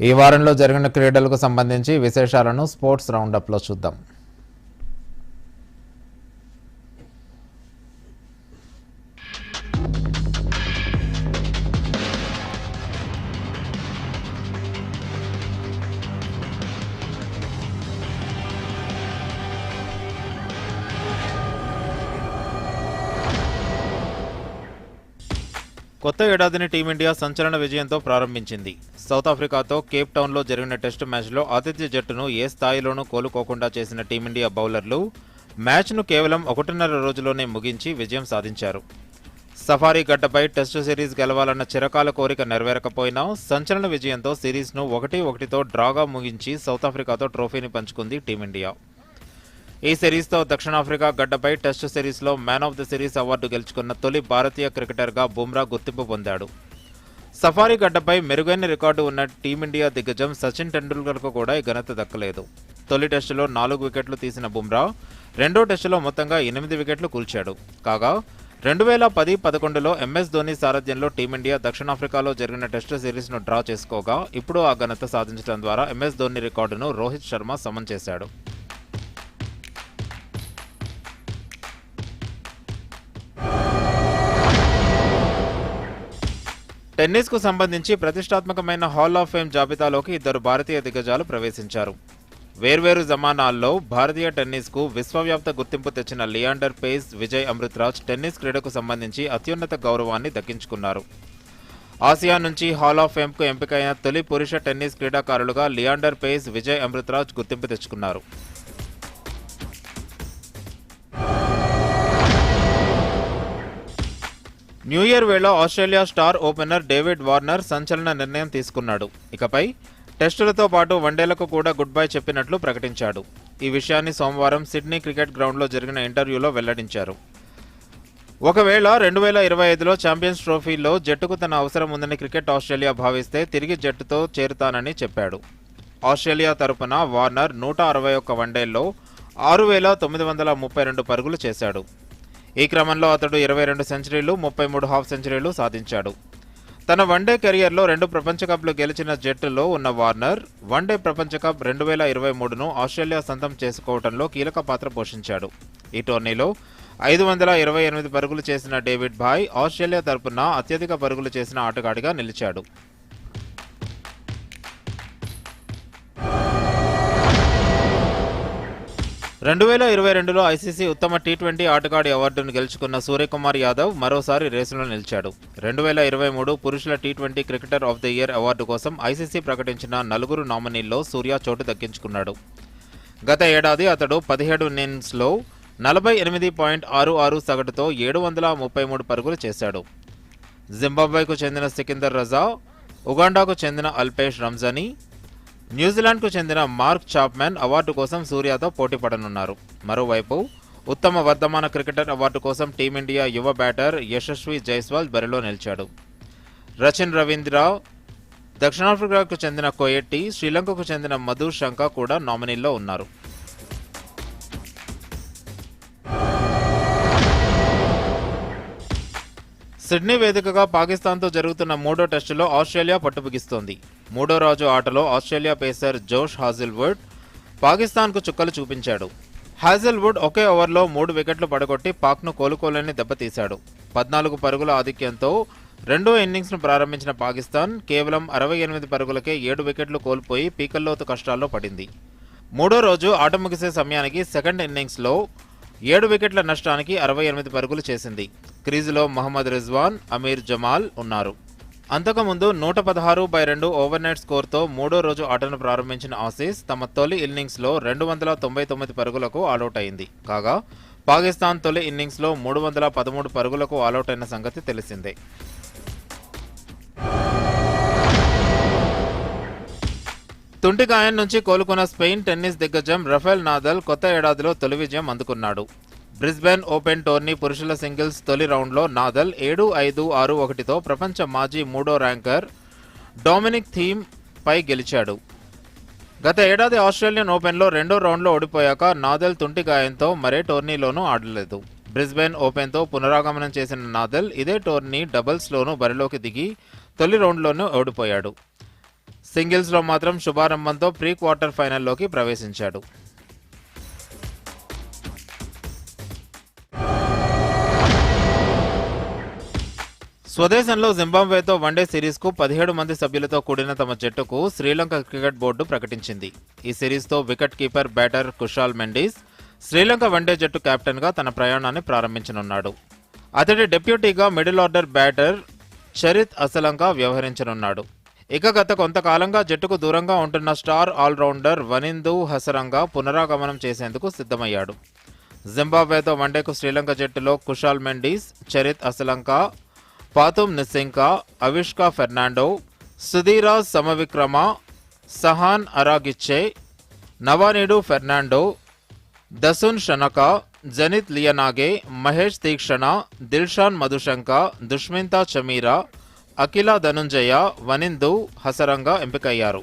ఈ వారంలో జరిగిన క్రీడలకు సంబంధించి విశేషాలను స్పోర్ట్స్ రౌండప్లో చూద్దాం. కొత్త ఏడాదిని టీమిండియా సంచలన విజయంతో ప్రారంభించింది. సౌత్ ఆఫ్రికాతో కేప్ టౌన్లో జరిగిన టెస్ట్ మ్యాచ్లో ఆతిథ్య జట్టును ఏ స్థాయిలోనూ కోలుకోకుండా చేసిన టీమిండియా బౌలర్లు మ్యాచ్ను కేవలం ఒకటిన్నర రోజులోనే ముగించి విజయం సాధించారు. సఫారీ గడ్డపై టెస్టు సిరీస్ గెలవాలన్న చిరకాల కోరిక నెరవేరకపోయినా సంచలన విజయంతో సిరీస్ను ఒకటి ఒకటితో డ్రాగా ముగించి సౌత్ ఆఫ్రికాతో ట్రోఫీని పంచుకుంది టీమిండియా. ఈ సిరీస్తో దక్షిణాఫ్రికా గడ్డపై టెస్ట్ సిరీస్లో man of the series award గెలుచుకున్న తొలి భారతీయ క్రికెటర్గా బుమ్రా గుర్తింపు పొందాడు. సఫారీ గడ్డపై మెరుగైన రికార్డు ఉన్న టీమిండియా దిగ్గజం సచిన్ టెండూల్కర్కు కూడా ఈ ఘనత దక్కలేదు. తొలి టెస్టులో నాలుగు వికెట్లు తీసిన బుమ్రా రెండో టెస్టులో మొత్తంగా ఎనిమిది వికెట్లు కూల్చాడు. కాగా రెండు వేల పది పదకొండులో ఎంఎస్ ధోని సారథ్యంలో టీమిండియా దక్షిణాఫ్రికాలో జరిగిన టెస్టు సిరీస్ను డ్రా చేసుకోగా ఇప్పుడు ఆ ఘనత సాధించడం ద్వారా ఎంఎస్ ధోని రికార్డును రోహిత్ శర్మ సమన్ చేశాడు. టెన్నిస్కు సంబంధించి ప్రతిష్టాత్మకమైన హాల్ ఆఫ్ ఫేమ్ జాబితాలోకి ఇద్దరు భారతీయ దిగ్గజాలు ప్రవేశించారు. వేర్వేరు జమానాల్లో భారతీయ టెన్నిస్కు విశ్వవ్యాప్త గుర్తింపు తెచ్చిన లియాండర్ పేస్ విజయ్ అమృతరాజ్ టెన్నిస్ క్రీడకు సంబంధించి అత్యున్నత గౌరవాన్ని దక్కించుకున్నారు. ఆసియా నుంచి హాల్ ఆఫ్ ఫేమ్కు ఎంపికైన తొలి పురుష టెన్నిస్ క్రీడాకారులుగా లియాండర్ పేస్ విజయ్ అమృతరాజ్ గుర్తింపు తెచ్చుకున్నారు. న్యూ ఇయర్ వేళ Australia star opener David Warner సంచలన నిర్ణయం తీసుకున్నాడు. ఇకపై టెస్టులతో పాటు వన్డేలకు కూడా గుడ్ బై చెప్పినట్లు ప్రకటించాడు. ఈ విషయాన్ని సోమవారం సిడ్నీ క్రికెట్ గ్రౌండ్లో జరిగిన ఇంటర్వ్యూలో వెల్లడించారు. ఒకవేళ రెండు వేల ఇరవై ఐదులో ఛాంపియన్స్ ట్రోఫీలో జట్టుకు తన అవసరం ఉందని క్రికెట్ ఆస్ట్రేలియా భావిస్తే తిరిగి జట్టుతో చేరుతానని చెప్పాడు. ఆస్ట్రేలియా తరపున వార్నర్ నూట అరవై ఒక్క వన్డేల్లో ఆరు వేల తొమ్మిది వందల ముప్పై రెండు పరుగులు చేశాడు. ఈ క్రమంలో అతడు ఇరవై రెండు సెంచరీలు ముప్పై మూడు హాఫ్ సెంచరీలు సాధించాడు. తన వన్డే కెరియర్లో రెండు ప్రపంచ కప్లు గెలిచిన జట్టులో ఉన్న వార్నర్ వన్డే ప్రపంచ కప్ రెండు వేల ఇరవై మూడును ఆస్ట్రేలియా సొంతం చేసుకోవడంలో కీలక పాత్ర పోషించాడు. ఈ టోర్నీలో ఐదు వందల ఇరవై ఎనిమిది పరుగులు చేసిన డేవిడ్ భాయ్ ఆస్ట్రేలియా తరపున అత్యధిక పరుగులు చేసిన ఆటగాడిగా నిలిచాడు. రెండు వేల ఇరవై రెండులో ఐసీసీ ఉత్తమ టీ ట్వంటీ ఆటగాడి అవార్డును గెలుచుకున్న సూర్యకుమార్ యాదవ్ మరోసారి రేసులో నిలిచాడు. రెండు వేల ఇరవై మూడు పురుషుల T twenty cricketer of the year award కోసం ఐసీసీ ప్రకటించిన నలుగురు నామినీల్లో సూర్య చోటు దక్కించుకున్నాడు. గత ఏడాది అతడు పదిహేడు ఇన్నింగ్స్లో నలభై ఎనిమిది పాయింట్ ఆరు ఆరు సగటుతో ఏడు వందల ముప్పై మూడు పరుగులు చేశాడు. జింబాబ్వేకు చెందిన సికిందర్ రజా ఉగాండాకు చెందిన అల్పేష్ రంజానీ న్యూజిలాండ్కు చెందిన మార్క్ చాప్మెన్ అవార్డు కోసం సూర్యతో పోటీ పడనున్నారు. మరోవైపు ఉత్తమ వర్ధమాన క్రికెటర్ అవార్డు కోసం టీమిండియా యువ బ్యాటర్ యశస్వి జైస్వాల్ బరిలో నిలిచాడు. రచిన్ రవీంద్ర దక్షిణాఫ్రికాకు చెందిన కోయెట్టి శ్రీలంకకు చెందిన మధు శంక కూడా నామినీల్లో ఉన్నారు. సిడ్నీ వేదికగా పాకిస్తాన్తో జరుగుతున్న మూడో టెస్టులో ఆస్ట్రేలియా పట్టుబిగిస్తోంది. మూడో రోజు ఆటలో ఆస్ట్రేలియా పేసర్ జోష్ హాజిల్వుడ్ పాకిస్తాన్కు చుక్కలు చూపించాడు. హాజిల్వుడ్ ఒకే ఓవర్లో మూడు వికెట్లు పడగొట్టి పాక్ను కోలుకోలేని దెబ్బతీశాడు పద్నాలుగు పరుగుల ఆధిక్యంతో రెండో ఇన్నింగ్స్ను ప్రారంభించిన పాకిస్తాన్ కేవలం అరవై ఎనిమిది పరుగులకే ఏడు వికెట్లు కోల్పోయి పీకల్లోతు కష్టాల్లో పడింది. మూడో రోజు ఆట ముగిసే సమయానికి సెకండ్ ఇన్నింగ్స్లో ఏడు వికెట్ల నష్టానికి అరవై ఎనిమిది పరుగులు చేసింది. క్రీజులో మహమ్మద్ రిజ్వాన్ అమీర్ జమాల్ ఉన్నారు. అంతకుముందు నూట పదహారు బై రెండు ఓవర్నైట్ స్కోర్తో మూడో రోజు ఆటను ప్రారంభించిన ఆసీస్ తమ తొలి ఇన్నింగ్స్లో రెండు వందల తొంభై తొమ్మిది పరుగులకు ఆలౌట్ అయింది. కాగా పాకిస్తాన్ తొలి ఇన్నింగ్స్లో మూడు వందల పదమూడు పరుగులకు ఆలౌట్ అయిన సంగతి తెలిసిందే. తుంటి గాయం నుంచి కోలుకున్న స్పెయిన్ టెన్నిస్ దిగ్గజం రఫేల్ నాదల్ కొత్త ఏడాదిలో తొలి విజయం అందుకున్నాడు. బ్రిస్బెన్ ఓపెన్ టోర్నీ పురుషుల సింగిల్స్ తొలి రౌండ్లో నాదల్ ఏడు ఐదు ఆరు ఒకటితో ప్రపంచ మాజీ మూడో ర్యాంకర్ డొమినిక్ థీమ్ పై గెలిచాడు. గత ఏడాది ఆస్ట్రేలియన్ ఓపెన్లో రెండో రౌండ్లో ఓడిపోయాక నాదల్ తుంటి గాయంతో మరే టోర్నీలోనూ ఆడలేదు. బ్రిస్బెన్ ఓపెన్తో పునరాగమనం చేసిన నాదల్ ఇదే టోర్నీ డబుల్స్లోనూ బరిలోకి దిగి తొలి రౌండ్లోనూ ఓడిపోయాడు. సింగిల్స్లో మాత్రం శుభారంభంతో ప్రీ క్వార్టర్ ఫైనల్లోకి ప్రవేశించాడు. స్వదేశంలో జింబాబ్వేతో వన్డే సిరీస్కు పదిహేడు మంది సభ్యులతో కూడిన తమ జట్టుకు శ్రీలంక క్రికెట్ బోర్డు ప్రకటించింది. ఈ సిరీస్తో wicket keeper batter Kushal Mendis Sri Lanka one day జట్టు కెప్టెన్గా తన ప్రయాణాన్ని ప్రారంభించనున్నాడు. అతడి డెప్యూటీగా middle order batter Charith Asalanka వ్యవహరించనున్నాడు. ఇక గత కొంతకాలంగా జట్టుకు దూరంగా ఉంటున్న star all rounder Wanindu Hasaranga పునరాగమనం చేసేందుకు సిద్ధమయ్యాడు. జింబాబ్వేతో వన్డేకు శ్రీలంక జట్టులో కుషాల్ మెండీస్ చరిత్ అసలంక పాతుమ్ నిస్సింకా అవిష్కా ఫెర్నాండో సుధీరా సమవిక్రమ సహాన్ అరాగిచ్చే నవానేడు ఫెర్నాండో దసున్ షనక జనిత్ లియనాగే మహేష్ తీక్షణ దిల్షాన్ మధుశంక దుష్మింతా చమీరా అఖిల ధనుంజయ వనిందు హసరంగా ఎంపికయ్యారు.